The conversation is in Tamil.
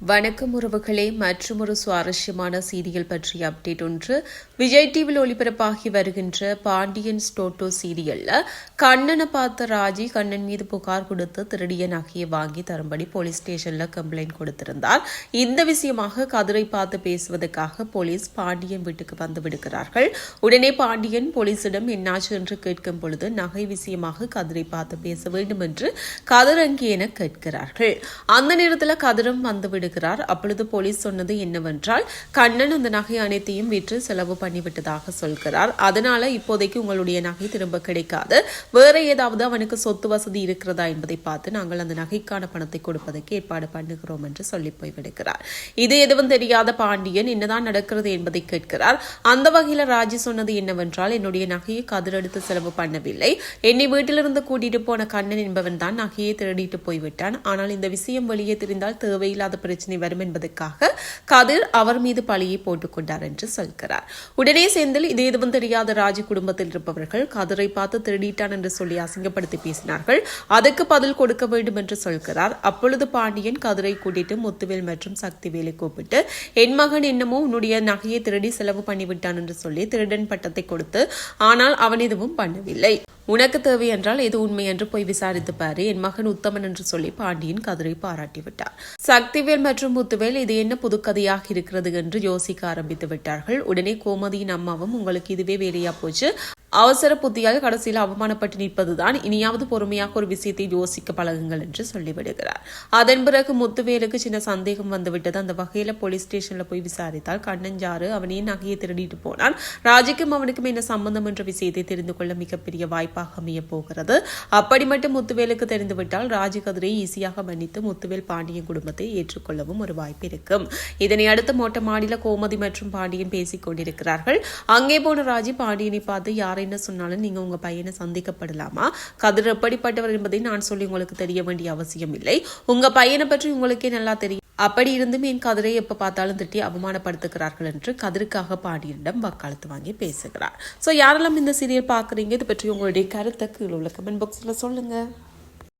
வணக்கம் உறவுகளே மற்றும் ஒரு சுவாரஸ்யமான சீரியல் பற்றிய அப்டேட் ஒன்று. விஜய் டிவியில் ஒளிபரப்பாகி வருகின்ற பாண்டியன் ஸ்டோட்டோ சீரியல்ல கண்ணனை பார்த்த ராஜி கண்ணன் மீது புகார் கொடுத்து திருடிய நகையை வாங்கி தரும்படி போலீஸ் ஸ்டேஷன்ல கம்ப்ளைண்ட் கொடுத்திருந்தார். இந்த விஷயமாக கதிரை பார்த்து பேசுவதற்காக போலீஸ் பாண்டியன் வீட்டுக்கு வந்து விடுகிறார்கள். உடனே பாண்டியன் போலீசிடம் என்னாச்சு என்று கேட்கும் பொழுது நகை விஷயமாக கதிரை பார்த்து பேச வேண்டும் என்று கதிர் அங்கே என கேட்கிறார்கள். அந்த நேரத்தில் கதிரும் வந்து விடுகிறார் அப்பொழுது போலீஸ் சொன்னது என்னவென்றால் கண்ணன் அந்த நகை அனைத்தையும் விற்று செலவு பண்ணிவிட்டதாக சொல்கிறார். அதனால இப்போதைக்கு உங்களுடைய நகை திரும்ப கிடைக்காது. வேற ஏதாவது அவனுக்கு சொத்து வசதி இருக்கிறதா என்பதை பார்த்து நாங்கள் அந்த நகைக்கான பணத்தை கொடுப்பதற்கு ஏற்பாடு பண்ணுகிறோம் என்று சொல்லி போய்விடுகிறார் இது எதுவும் தெரியாத பாண்டியன் என்னதான் நடக்கிறது என்பதை கேட்கிறார். அந்த வகையில ராஜி சொன்னது என்னவென்றால் என்னுடைய நகையை கதிரெடுத்து செலவு பண்ணவில்லை. என்னை வீட்டிலிருந்து கூட்டிட்டு போன கண்ணன் என்பவன் தான் நகையை திருடிட்டு போய்விட்டான். ஆனால் இந்த விஷயம் வெளியே தெரிந்தால் தேவையில்லாத பிரச்சனை வரும் என்பதற்காக கதிர் அவர் மீது பழியை போட்டுக் கொண்டார் என்று சொல்கிறார். உடனே சேர்ந்தில் இது எதுவும் தெரியாத ராஜி குடும்பத்தில் இருப்பவர்கள் கதிரை பார்த்து திருடிட்டான் என்று சொல்லி அசிங்கப்படுத்தி பேசினார்கள். அதுக்கு பதில் கொடுக்க வேண்டும் என்று சொல்கிறார். அப்பொழுது பாண்டியன் கதிரை கூட்டிட்டு முத்துவேல் மற்றும் சக்திவேலை கூப்பிட்டு என் மகன் என்னமோ உன்னுடைய நகையை திருடி செலவு பண்ணிவிட்டான் என்று சொல்லி திருடன் பட்டத்தை கொடுத்து ஆனால் அவன் எதுவும் பண்ணவில்லை. உனக்கு தேவை என்றால் எது உண்மை என்று போய் விசாரித்து பாரு. என் மகன் உத்தமன் என்று சொல்லி பாண்டியன் கதிரை பாராட்டி விட்டார். சக்திவேல் மற்றும் முத்துவேல் இது என்ன புதுக்கதையாக இருக்கிறது என்று யோசிக்க ஆரம்பித்து விட்டார்கள். உடனே கோமதியின் அம்மாவும் உங்களுக்கு இதுவே வேலையா போச்சு? அவசர புத்தியால் கடைசியில் அவமானப்பட்டு நிற்பதுதான். இனியாவது பொறுமையாக ஒரு விஷயத்தை யோசிக்க பழகுங்கள் என்று சொல்லிவிடுகிறார். அதன் பிறகு முத்துவேலுக்கு சின்ன சந்தேகம் வந்துவிட்டது. அந்த வகையில போலீஸ் ஸ்டேஷன்ல போய் விசாரித்தால் கண்ணஞ்சாறு அவனே நகையை திருடிட்டு போனான். ராஜிக்கும் அவனுக்கும் என்ன சம்பந்தம் என்ற விஷயத்தை தெரிந்து கொள்ள மிகப்பெரிய வாய்ப்பாக அமைய போகிறது. அப்படி மட்டும் முத்துவேலுக்கு தெரிந்துவிட்டால் ராஜி கதிரை ஈஸியாக மன்னித்து முத்துவேல் பாண்டியன் குடும்பத்தை ஏற்றுக்கொள்ளவும் ஒரு வாய்ப்பு இருக்கும். இதனை அடுத்து மோட்ட மாடியில கோமதி மற்றும் பாண்டியன் பேசிக் கொண்டிருக்கிறார்கள். அங்கே போன ராஜி பாண்டியனை பார்த்து யார் என்ன சொன்னாலும் நீங்க உங்க பையனை சந்திக்கப்படலாமா? கதிர் எப்படிப்பட்டவர் என்பதை நான் சொல்லி உங்களுக்கு தெரிய வேண்டிய அவசியம் இல்லை. உங்க பையனை பற்றி உங்களுக்கே நல்லா தெரியும். அப்படி இருந்தும் என் கதிரை எப்ப பார்த்தாலும் திட்டி அவமானப்படுத்துகிறார்கள் என்று கதிருக்காக பாண்டியனிடம் வக்காலத்து வாங்கி பேசுகிறார். ஸோ யாரெல்லாம் இந்த சீரியல் பார்க்குறீங்க? இது பற்றி உங்களுடைய கருத்தை கீழே உள்ள கமெண்ட் பாக்ஸில் சொல்லுங்க.